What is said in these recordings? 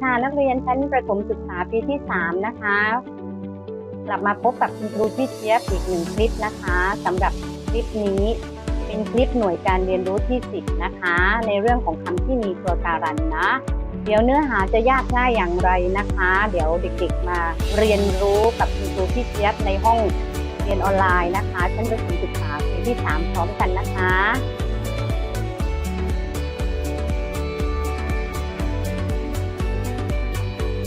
ค่ะ นักเรียนชั้นประถมศึกษาปีที่ 3 นะคะ กลับมาพบกับคุณครูพี่เจี๊ยบอีกหนึ่งคลิปนะคะสำหรับคลิปนี้เป็นคลิปหน่วยการเรียนรู้ที่ 10 นะคะ ในเรื่องของคำที่มีตัวการันนะ เดี๋ยวเนื้อหาจะยากง่ายอย่างไรนะคะ เดี๋ยวเด็กๆมาเรียนรู้กับคุณครูพี่เจี๊ยบในห้องเรียนออนไลน์นะคะชั้นประถมศึกษาปีที่ 3 พร้อมกันนะคะ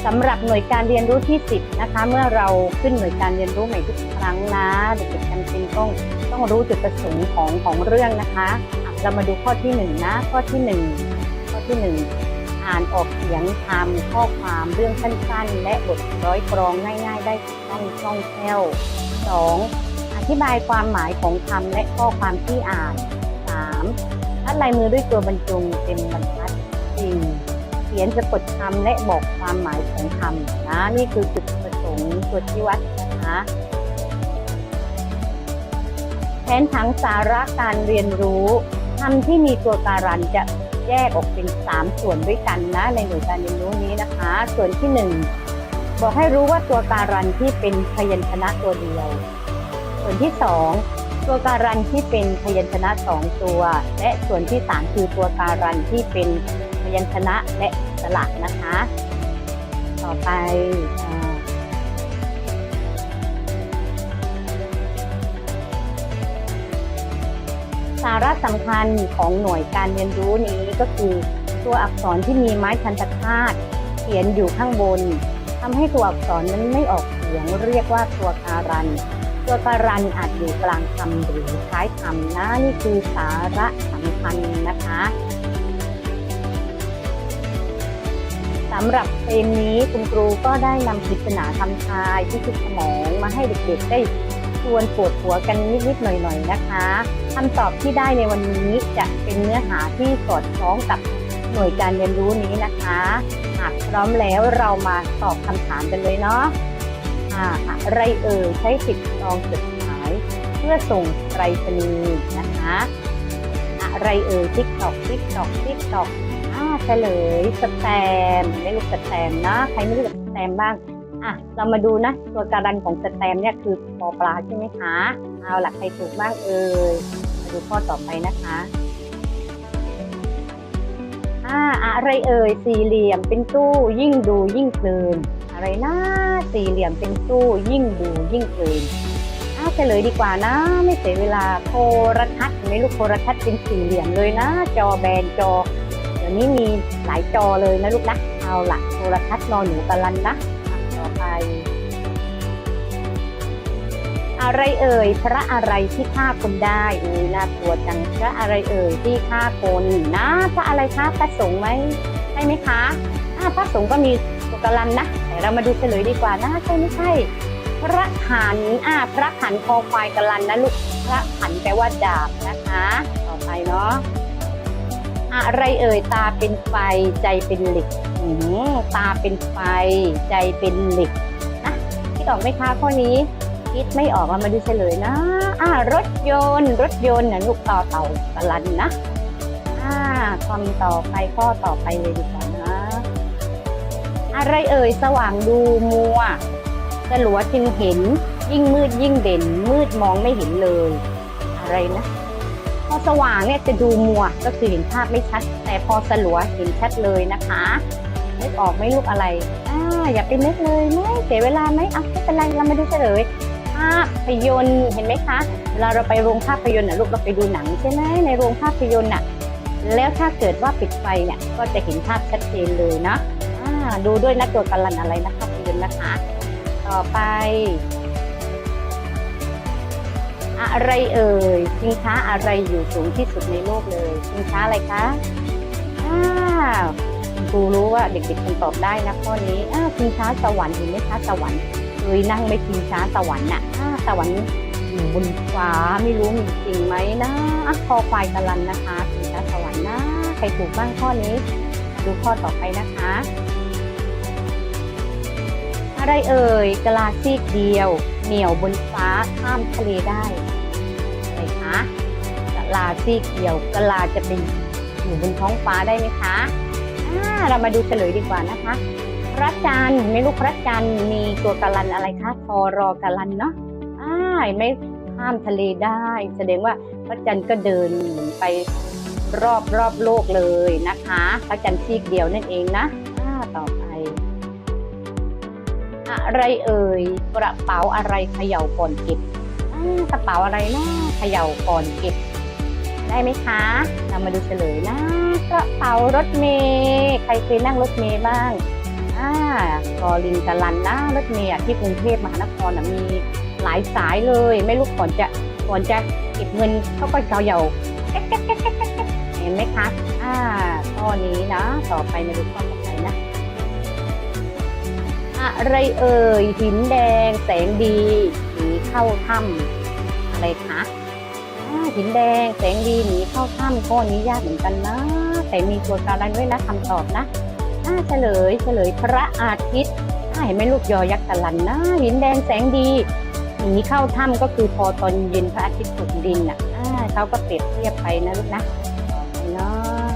สำหรับหน่วยการเรียนรู้ที่ 10 นะคะ เมื่อเราขึ้นหน่วยการเรียนรู้ใหม่ทุกครั้งนะเด็กๆจำเป็นต้องต้องรู้จุดประสงค์ของของเรื่องนะคะ เรามาดูข้อที่หนึ่งนะ ข้อที่หนึ่งข้อที่หนึ่งอ่านออกเสียงคำข้อความเรื่องสั้นๆ และบทร้อยกรองง่าย ๆ ได้ถูกต้องคล่องแคล่วสองอธิบายความหมายของคำและข้อความที่อ่านสามทัดลายมือด้วยตัวบรรจงเต็มบรรทัด ขียนสะกดคำและบอกความหมายของคำนะนี่คือจุดประสงค์ตัวชี้วัดนะคะแผนผังสาระการเรียนรู้คำที่มีตัวการันจะแยกออกเป็น 3 ส่วนด้วยกันนะในหน่วยการเรียนรู้นี้นะคะ ส่วนที่ 1 บอกให้รู้ว่าตัวการันที่เป็นพยัญชนะตัวเดียว ส่วนที่ 2 ตัวการันที่เป็นพยัญชนะสองตัว และส่วนที่สามคือตัวการันที่เป็น ยัญชนะและสระนะคะ ต่อไปอสาระสำคัญของหน่วยการเรียนรู้นี้ก็คือตัวอักษรที่มีไม้ทันตคาตเขียนอยู่ข้างบนทำให้ตัวอักษรนั้นไม่ออกเสียงเรียกว่าตัวการัน ตัวการันอาจอยู่กลางคำหรือท้ายคำนะนี่คือสาระสำคัญนะคะ สำหรับเพลงนี้คุณครูก็ได้นำปริศนาคำทายที่คิดสมองมาให้เด็กๆได้ชวนปวดหัวกันนิดๆหน่อยๆนะคะคำตอบที่ได้ในวันนี้จะเป็นเนื้อหาที่สอดคล้องกับหน่วยการเรียนรู้นี้นะคะหากพร้อมแล้วเรามาตอบคำถามกันเลยเนาะอะไรเอ่ยใช้สิทธิ์องจดหมาย เพื่อส่งไปรษณีย์นะคะ อะไรเอ่ยติ๊กตอกติ๊กตอกติ๊กตอก เฉลยสแตมไม่รู้สแตมนะ ใครไม่รู้จักสแตมบ้างอะเรามาดูนะตัวการันของสแตมเนี่ยคือปอปลาใช่ไหมคะเอาหล่ะใครถูกบ้างเอ่ยมาดูข้อต่อไปนะคะอ่าอะไรเอ่ยสี่เหลี่ยมเป็นตู้ยิ่งดูยิ่งเพลินอะไรนะสี่เหลี่ยมเป็นตู้ยิ่งดูยิ่งเพลินอ่าเฉลยดีกว่านะ ไม่เสียเวลาโทรทัศน์ไหมลูกโทรทัศน์เป็นสี่เหลี่ยมเลยนะ จอแบนจอ ยวนี้มีหลายจอเลยนะลูกนะ เอาละโทรทัศน์นอนหนูกะลันนะ ต่อไป อะไรเอ่ย พระอะไรที่ฆ่าคนได้อุ้ยน่ากลัวจัง พระอะไรเอ่ยที่ฆ่าคนนะพระอะไรคะพระสงฆ์ไหมใช่ไหมคะอ่าพระสงฆ์ก็มีตัวกะลันนะแต่เรามาดูเฉลยดีกว่านะใช่ไม่ใช่ พระขันอ่าพระขันคอควายกะลันนะลูก พระขันแปลว่าดาบนะคะ ต่อไปเนาะ อะไรเอ่ยตาเป็นไฟใจเป็นเหล็กตาเป็นไฟใจเป็นเหล็กนะคิดออกไหมคะข้อนี้คิดไม่ออกเรามาดูเฉลยนะอ่ารถยนต์รถยนต์นะลูกต่อเต่ากะลันนะอ่าคำต่อไปข้อต่อไปเลยดีกว่านะ อะไรเอ่ยสว่างดูมัวสลัวจึงเห็นยิ่งมืดยิ่งเด่นมืดมองไม่เห็นเลย อะไรนะ อสว่างเนี่ยจะดูมัวก็คือเห็นภาพไม่ชัด แต่พอสลัวเห็นชัดเลยนะคะนึกออกไหมลูกอะไรอ่าอย่าไปนึกเลยไม่เสียเวลาไหมอะไม่เป็นไรเรามาดูเฉลยภาพยนตร์เห็นไหมคะเวลาเราไปโรงภาพยนตร์นะลูกเราไปดูหนังใช่ไหมในโรงภาพยนตร์น่ะแล้วถ้าเกิดว่าปิดไฟเนี่ยก็จะเห็นภาพชัดเจนเลยนะอ่าดูด้วยนะตัวกันลันอะไรนะภาพยนตร์นะคะ ต่อไป อะไรเอ่ยสินค้าอะไรอยู่สูงที่สุดในโลกเลยสินค้าอะไรคะอ้าวครูรู้ว่าเด็กๆคงตอบได้นะข้อนี้อ้าวสินค้าสวรรค์เห็นไหมคะสวรรค์เคยนั่งไม่สินค้าสวรรค์น่ะอ้าสวรรค์อยู่บนฟ้าไม่รู้มีจริงไหมนะอะคอควายกะลันนะคะสินค้าสวรรค์นะใครถูกบ้างข้อนี้ ดูข้อต่อไปนะคะอะไรเอ่ยกลาซีกเดียว เหนี่ยวบนฟ้าข้ามทะเลได้ ลาซีกเดียวกะลาจะเป็นอยู่บนท้องฟ้าได้ไหมคะอ่าเรามาดูเฉลยดีกว่านะคะ พระจันทร์ไม่รู้พระจันทร์มีตัวกาลันอะไรคะทอรอกาลันเนาะอ่าไม่ข้ามทะเลได้ แสดงว่าพระจันทร์ก็เดินหมุนไปรอบรอบโลกเลยนะคะ พระจันทร์ซีกเดียวนั่นเองนะอ่าต่อไป อะไรเอ่ยกระเป๋าอะไรเขย่าก่อนเก็บอ่ากระเป๋าอะไรนะเขย่าก่อนเก็บ ได้ไหมคะ เรามาดูเฉลยนะกระเป๋ารถเมย์ใครเคยนั่งรถเมย์บ้างอ่ากอลินกาลันนะรถเมย์ที่กรุงเทพมหานครอะมีหลายสายเลย ไม่รู้ก่อนจะก่อนจะเก็บเงินเขาก็เขย่าแก๊กแก๊กแก๊กแก๊กแก๊กแก๊กเห็นไหมคะอ่าข้อนี้นะ ต่อไปมาดูข้อต่อไปนะอะไรเอ่ยหินแดงแสงดีหนีเข้าถ้ำอะไรคะ หินแดง แสงดีหนีเข้าถ้ำข้อนี้ยากเหมือนกันนะ แต่มีตัวการันด้วยนะคำตอบนะอ่าเฉลยเฉลยพระอาทิตย์อ่าเห็นไหมลูกยอยักษ์กะลันนะหินแดงแสงดีหนีเข้าถ้ำก็คือพอตอนเย็นพระอาทิตย์ตกดินอะเขาก็เปรียบเทียบไปนะลูกนะเนาะ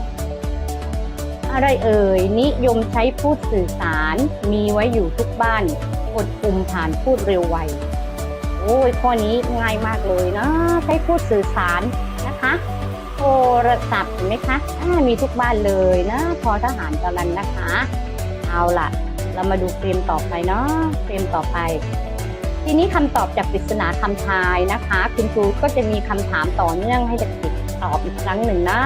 อะไรเอ่ยนิยมใช้พูดสื่อสารมีไว้อยู่ทุกบ้านกดปุ่มผ่านพูดเร็วไว โอ้ยข้อนี้ง่ายมากเลยนะใช้พูดสื่อสารนะคะโทรศัพท์เห็นไหมคะอ่ามีทุกบ้านเลยนะพอทหารกำลันนะคะ เอาล่ะ เรามาดูเฟรมต่อไปเนาะเฟรมต่อไป ทีนี้คำตอบจากปริศนาคำทายนะคะ คุณครูก็จะมีคำถามต่อเนื่องให้เด็กๆตอบอีกครั้งหนึ่งนะ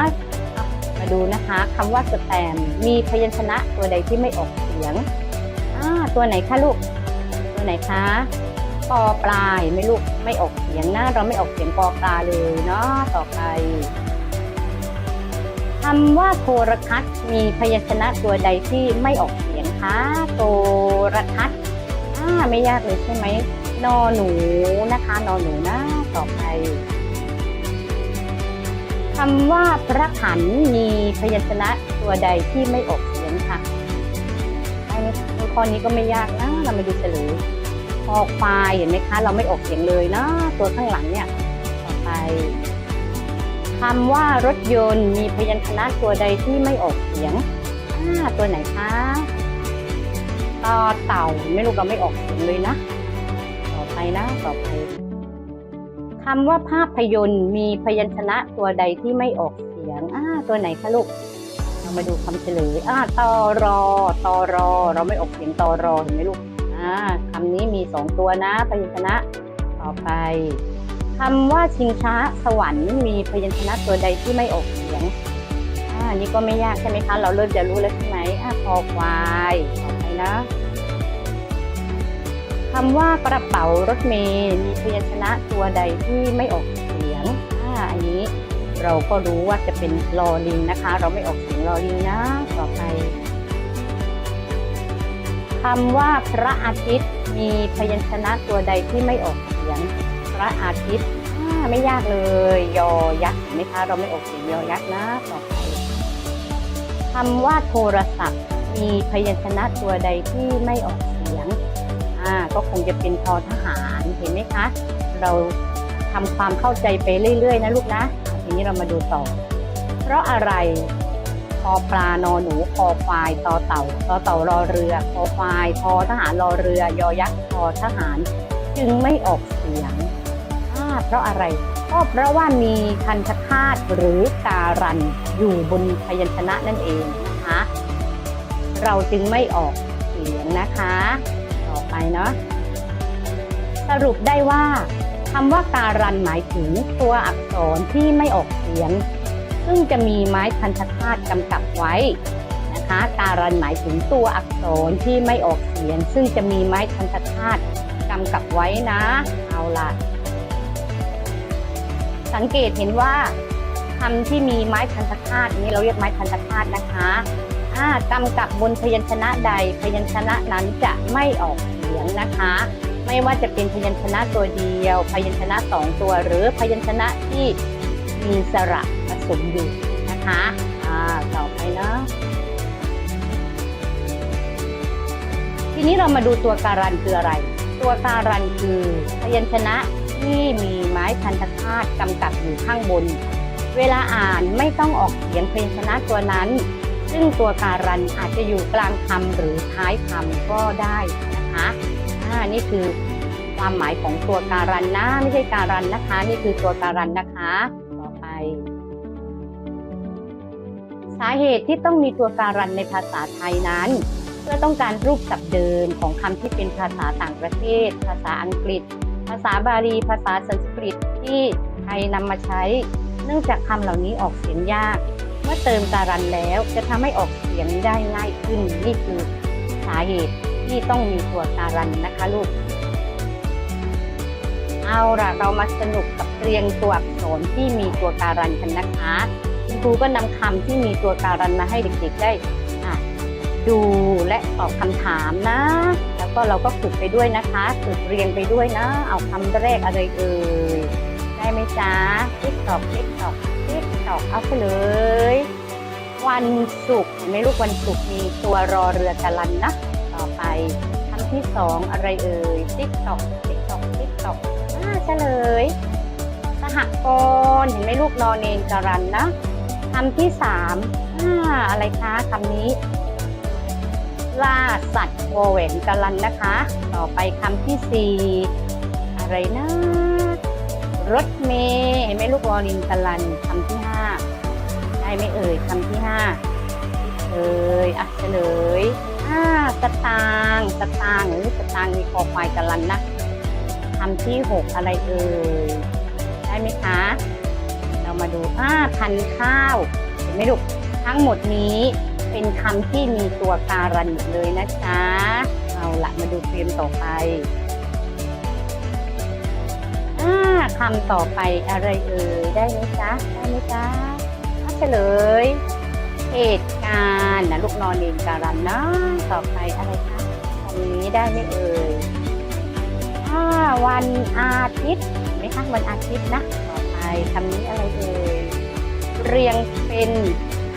มาดูนะคะคำว่าสแตมมีพยัญชนะตัวใดที่ไม่ออกเสียงอ่าตัวไหนคะลูก ตัวไหนคะ ปอปลายไม่ลูกไม่ออกเสียงนะเราไม่ออกเสียงปอปลาเลยเนาะต่อไปคำว่าโทรทัศน์มีพยัญชนะตัวใดที่ไม่ออกเสียงคะโทรทัศน์อ่าไม่ยากเลยใช่ไหมนอหนูนะคะนอหนูนะต่อไปคำว่าพระขันมีพยัญชนะตัวใดที่ไม่ออกเสียงค่ะได้ข้อนี้ก็ไม่ยากนะ เรามาดูเฉลย อควายเห็นไหมคะ เราไม่ออกเสียงเลยนะตัวข้างหลังเนี่ยต่อไปคำว่ารถยนต์มีพยัญชนะตัวใดที่ไม่ออกเสียงอ่าตัวไหนคะต่อเต่าไม่รู้เราไม่ออกเสียงเลยนะ ต่อไปนะ ต่อไปคำว่าภาพยนตร์มีพยัญชนะตัวใดที่ไม่ออกเสียงอ่าตัวไหนคะลูกเรามาดูคำเฉลยอ่าตอรอตอรอ เราไม่ออกเสียงตอรอเห็นไหมลูก อ่าคำนี้มีสองตัวนะ พยัญชนะ ต่อไปคำว่าชิงช้าสวรรค์มีพยัญชนะตัวใดที่ไม่ออกเสียงอ่านี่ก็ไม่ยากใช่ไหมคะ เราเริ่มจะรู้แล้วใช่ไหมอ่าคอควายต่อไปนะคำว่ากระเป๋ารถเมย์มีพยัญชนะตัวใดที่ไม่ออกเสียงอ่าอันนี้เราก็รู้ว่าจะเป็นลอลิงนะคะ เราไม่ออกเสียงลอลิงนะ ต่อไป คำว่าพระอาทิตย์มีพยัญชนะตัวใดที่ไม่ออกเสียง พระอาทิตย์อ่าไม่ยากเลย ยอยักษ์เห็นไหมคะเราไม่ออกเสียงยอยักษ์นะต่อไปคำว่าโทรศัพท์ มีพยัญชนะตัวใดที่ไม่ออกเสียงอ่าก็คงจะเป็นทอทหารเห็นไหมคะ เราทำความเข้าใจไปเรื่อยๆ นะลูกนะทีนี้เรามาดูต่อ เพราะอะไร ปลานอหนูคอควายตอเต่าตอเต่ารอเรือคอควายทอทหารรอเรือยอยักษ์ทอทหาร จึงไม่ออกเสียงอ่าเพราะอะไรก็เพราะว่ามีคันธคาตหรือการันอยู่บนพยัญชนะนั่นเองนะคะ เราจึงไม่ออกเสียงนะคะ ต่อไปเนาะสรุปได้ว่าคำว่าการันหมายถึงตัวอักษรที่ไม่ออกเสียง ซึ่งจะมีไม้พันธคาตกำกับไว้นะคะการันหมายถึงตัวอักษรที่ไม่ออกเสียง ซึ่งจะมีไม้พันธคาตกำกับไว้นะ เอาล่ะสังเกตเห็นว่าคำที่มีไม้พันธคาตนี้เราเรียกไม้พันธคาตนะคะอ่ากำกับบนพยัญชนะใดพยัญชนะนั้นจะไม่ออกเสียงนะคะ ไม่ว่าจะเป็นพยัญชนะตัวเดียว พยัญชนะสองตัวหรือพยัญชนะที่มีสระ ผมอยู่นะคะอ่าต่อไปเนาะทีนี้เรามาดูตัวการันคืออะไร ตัวการันคือพยัญชนะที่มีไม้พันธคาตกำกับอยู่ข้างบน เวลาอ่านไม่ต้องออกเสียงพยัญชนะตัวนั้น ซึ่งตัวการันอาจจะอยู่กลางคำหรือท้ายคำก็ได้นะคะอ่านี่คือความหมายของตัวการันนะ ไม่ใช่การันนะคะ นี่คือตัวการันนะคะ ต่อไป สาเหตุที่ต้องมีตัวการันในภาษาไทยนั้น เพื่อต้องการรูปศัพท์เดิมของคำที่เป็นภาษาต่างประเทศ ภาษาอังกฤษ ภาษาบาลี ภาษาสันสกฤตที่ไทยนำมาใช้ เนื่องจากคำเหล่านี้ออกเสียงยาก เมื่อเติมการันแล้วจะทำให้ออกเสียงได้ง่ายขึ้นนี่คือสาเหตุที่ต้องมีตัวการันนะคะลูกเอาล่ะเรามาสนุกกับเรียงตัวอักษรที่มีตัวการันกันนะคะ ครูก็นำคำที่มีตัวการันมาให้เด็กๆได้อะดูและตอบคำถามนะ แล้วก็เราก็ฝึกไปด้วยนะคะฝึกเรียงไปด้วยนะ เอาคำแรกอะไรเอ่ยได้ไหมจ๊ะติ๊กตอกติ๊กตอกติ๊กตอกเอาไปเลย วันศุกร์เห็นไหมลูกวันศุกร์มีตัวรอเรือการันนะต่อไปคำที่สองอะไรเอ่ยติ๊กตอกติ๊กตอกติ๊กตอกอ่าเฉลย สหกรณ์เห็นไหมลูกนอนเนนการันนะ คำที่สามอ่าอะไรคะคำนี้ ล่าสัตว์วอแหวนการันนะคะ ต่อไปคำที่สี่อะไรนะ รถเมย์เห็นไหมลูกวอลินการันคำที่ห้าได้ไหมเอ่ยคำที่ห้าเอ่ยอะเฉลยอ่าสตางสตางหรือสตางมีคอควายการันนะคำที่หกอะไรเอ่ยได้ไหมคะ ดูอ่าพันข้าว เห็นไหมลูกทั้งหมดนี้เป็นคำที่มีตัวการันหมดเลยนะจ๊ะเอาละมาดูเฟรมต่อไปอ่าคำต่อไปอะไรเอ่ยได้ไหมจ๊ะได้ไหมจ๊ะอะเฉลย เหตุการณ์นะลูกนอนเรียนการันนะต่อไปอะไรคะคำนี้ได้ไหมเอ่ยอ่าวันอาทิตย์เห็นไหมคะวันอาทิตย์นะ คำนี้อะไรเอ่ยเรียงเป็น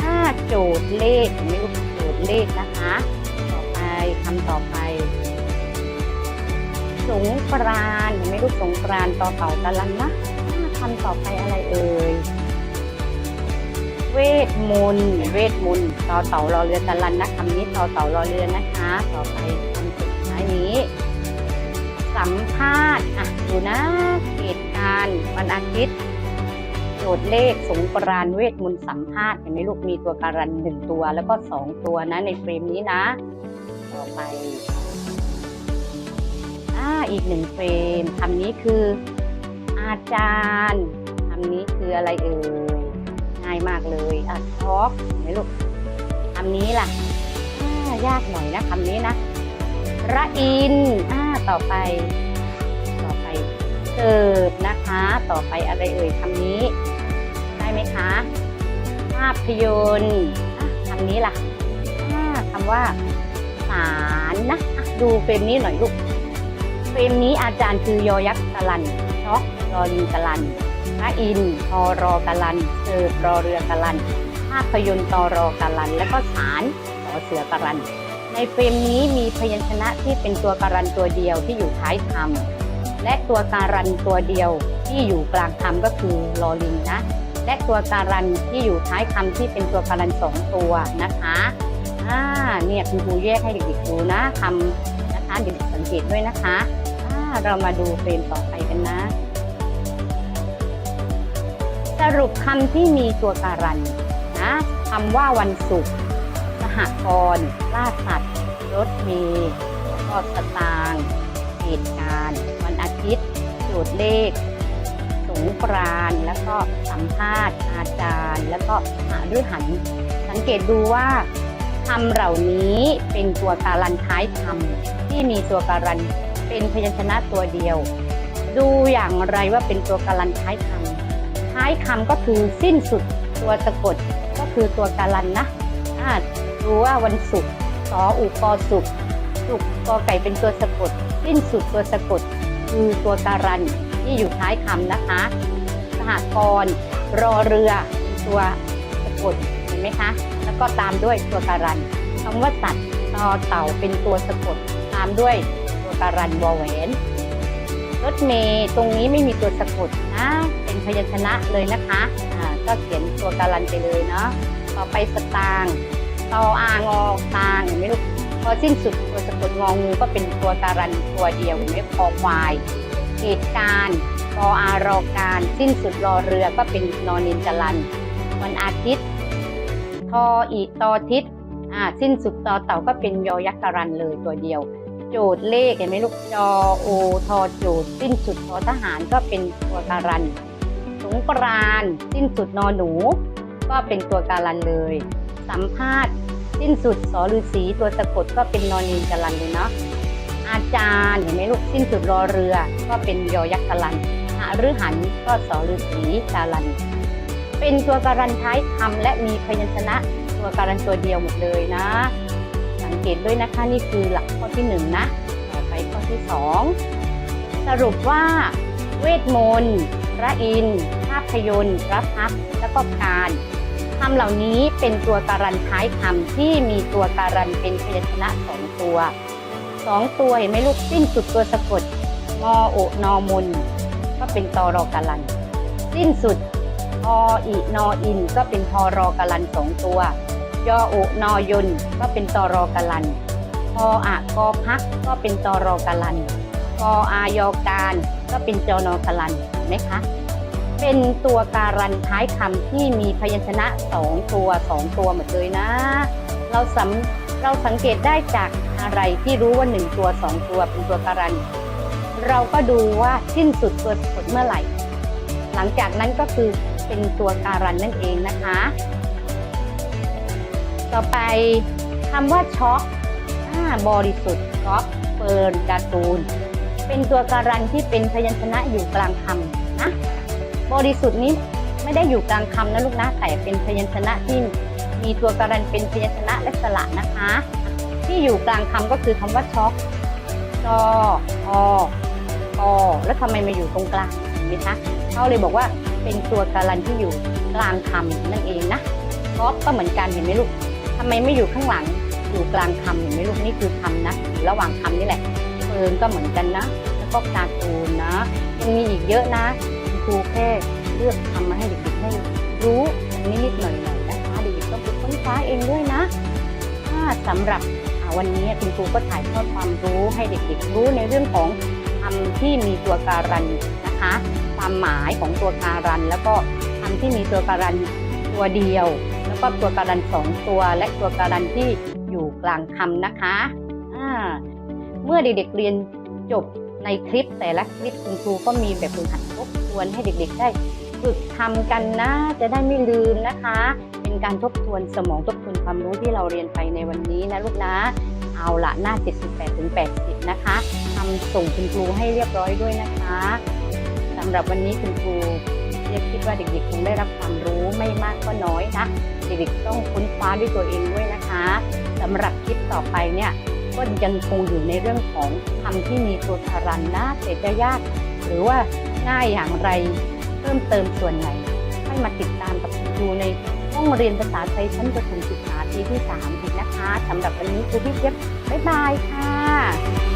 ห้าโจทย์เลขนไม่ลูกโจทย์เลขนะคะ ต่อไปคำต่อไป สงกรานไม่ลูกสงกรานต่อเต่าตะลันนะอ่าคำต่อไปอะไรเอ่ยเวทมนต์เวทมนต์ต่อเต่ารอเรือตะลันนะคำนี้ต่อเต่ารอเรือนะคะ ต่อไปคำสุดท้ายนี้ สัมภาษณ์อะดูนะเหตุการณ์วันอาทิตย์ โจทย์เลขสงกรานเวทมนต์สัมภาษณ์เห็นไหมลูกมีตัวการันหนึ่งตัวแล้วก็สองตัวนะในเฟรมนี้นะ ต่อไปอ่าอีกหนึ่งเฟรมคำนี้คืออาจารย์คำนี้คืออะไรเอ่ยง่ายมากเลยอะท็อกเห็นไหมลูกคำนี้ล่ะอ่ายากหน่อยนะคำนี้นะระอินอ่าต่อไป ต่อไปเกิดนะคะ ต่อไปอะไรเอ่ยคำนี้ ไหมคะ ภาพยนตร์คำนี้ล่ะคำว่าสารนะ ดูเฟรมนี้หน่อยลูก เฟรมนี้อาจารย์คือยอยักษ์กลันช็อกรอลิงกลันพระอินทอรอกลันเสิร์รอเรือกลัน ภาพยนตร์ตอรอกลัน และก็สารสอเสือกลัน ในเฟรมนี้มีพยัญชนะที่เป็นตัวการันตัวเดียวที่อยู่ท้ายคำและตัวการันตัวเดียวที่อยู่กลางคำก็คือลอลิงนะ และตัวการันที่อยู่ท้ายคำที่เป็นตัวการันสองตัวนะคะอ่าเนี่ยคุณครูแยกให้เด็กๆดูนะคำนะคะเด็กๆสังเกตด้วยนะคะอ่าเรามาดูเฟรมต่อไปกันนะ สรุปคำที่มีตัวการันนะคำว่าวันศุกร์สหกรณ์ล่าสัตว์รถเมล์ก็สตางค์เหตุการณ์ วันอาทิตย์โจทย์เลข งกรานแล้วก็สัมภาษณ์อาจารย์ แล้วก็หาฤหัน สังเกตดูว่าคำเหล่านี้เป็นตัวการันท้ายคำที่มีตัวการันเป็นพยัญชนะตัวเดียว ดูอย่างไรว่าเป็นตัวการันท้ายคำท้ายคำก็คือสิ้นสุดตัวสะกดก็คือตัวการันนะอาดูว่าวันศุกร์สออุกอศุกร์ศุกร์กอไก่เป็นตัวสะกดสิ้นสุดตัวสะกดคือตัวการัน ที่อยู่ท้ายคำนะคะ สหกรณ์รอเรือเป็นตัวสะกดเห็นไหมคะ แล้วก็ตามด้วยตัวการันคำว่าตัดต่อเต่าเป็นตัวสะกดตามด้วยตัวการันวอแหวนรถเมย์ตรงนี้ไม่มีตัวสะกดนะเป็นพยัญชนะเลยนะคะอ่าก็เขียนตัวการันไปเลยเนาะต่อไปสตางค์ตออางอกลางเห็นไหมลูกพอสิ้นสุดตัวสะกดงองูก็เป็นตัวการันตัวเดียวเห็นไหมคอควาย เหตุการณ์กออารอการ สิ้นสุดรอเรือก็เป็นนอนินจรัน วันอาทิตย์ทออีตอทิศอ่าสิ้นสุดตอเต่าก็เป็นยอยักษ์การันเลยตัวเดียว โจทย์เลขเห็นไหมลูกจอโอทอโจทย์สิ้นสุดทอทหารก็เป็นตัวการันสงกรานสิ้นสุดนอหนู ก็เป็นตัวการันเลย สัมภาษณ์ สิ้นสุดสอฤาษีตัวสะกดก็เป็นนอนีนการันเลยเนาะ อาจารย์เห็นไหมลูกสิ้นสุดรอเรือ ก็เป็นยอยักษ์การันหฤหันก็สอฤาษีการัน เป็นตัวการันท้ายคำและมีพยัญชนะตัวการันตัวเดียวหมดเลยนะ สังเกตด้วยนะคะนี่คือหลักข้อที่หนึ่งนะต่อไปข้อที่สองสรุปว่า เวทมนต์พระอินทร์ภาพยนตร์พระพักตร์แล้วก็การคำเหล่านี้เป็นตัวการันท้ายคำที่มีตัวการันเป็นพยัญชนะสองตัว สองตัวเห็นไหมลูกสิ้นสุดตัวสะกดงอโอนอมุนก็เป็นตอรอการัน สิ้นสุดออีนออินก็เป็นทอรอกาลันสองตัวยออุนอยนก็เป็นตอรอกาลันพออะกอพักก็เป็นตอรอกาลันกออายอการก็เป็นจอนอกาลันเห็นไหมคะเป็นตัวการันท้ายคำที่มีพยัญชนะสองตัวสองตัวหมดเลยนะ เราสังเราสังเกตได้จาก อะไรที่รู้ว่าหนึ่งตัวสองตัวเป็นตัวการัน เราก็ดูว่าสิ้นสุดตัวสะกดเมื่อไหร่ หลังจากนั้นก็คือเป็นตัวการันนั่นเองนะคะ ต่อไปคำว่าช็อกบริสุทธิ์ช็อกเฟิร์นการ์ตูน เป็นตัวการันที่เป็นพยัญชนะอยู่กลางคำนะบริสุทธิ์นี้ไม่ได้อยู่กลางคำนะลูกนะแต่เป็นพยัญชนะที่มีตัวการันเป็นพยัญชนะและสระนะคะ ที่อยู่กลางคำก็คือคำว่าช็อกจออออแล้วทำไมมาอยู่ตรงกลางเห็นไหมคะเขาเลยบอกว่าเป็นตัวการันที่อยู่กลางคำนั่นเองนะช็อกก็เหมือนกันเห็นไหมลูกทำไมไม่อยู่ข้างหลังอยู่กลางคำเห็นไหมลูกนี่คือคำนะอยู่ระหว่างคำนี่แหละเฟิร์นก็เหมือนกันนะแล้วก็การ์ตูนนะยังมีอีกเยอะนะครูแค่เลือกทำมาให้เด็กๆได้รู้นิดๆหน่อยๆนะคะเด็กๆต้องไปค้นคว้าเองด้วยนะถ้าสำหรับ วันนี้คุณครูก็ถ่ายทอดความรู้ให้เด็กๆรู้ในเรื่องของคำที่มีตัวการันนะคะ ความหมายของตัวการัน แล้วก็คำที่มีตัวการันตัวเดียว แล้วก็ตัวการันสองตัว และตัวการันที่อยู่กลางคำนะคะเมื่อเด็กๆเรียนจบในคลิปแต่ละคลิปคุณครูก็มีแบบฝึกหัดทบทวนให้เด็กๆได้ฝึกทำกันนะ จะได้ไม่ลืมนะคะ เป็นการทบทวนสมองทบทวนความรู้ที่เราเรียนไปในวันนี้นะลูกนะเอาละหน้า 78ถึง80 นะคะทำส่งคุณครูให้เรียบร้อยด้วยนะคะสำหรับวันนี้คุณครูเรียกคิดว่าเด็กๆคงได้รับความรู้ไม่มากก็น้อยนะเด็กๆต้องค้นคว้าด้วยตัวเองด้วยนะคะสำหรับคลิปต่อไปเนี่ยก็ยังคงอยู่ในเรื่องของคำที่มีตัวการันนะแต่จะยาก หรือว่าง่ายอย่างไรเพิ่มเติมส่วนไหนให้มาติดตามกับคุณครูใน ห้องเรียนภาษาไทยชั้นประถมศึกษาปีที่ 3 อีกนะคะสำหรับวันนี้ครูพี่เจี๊ยบบ๊ายบายค่ะ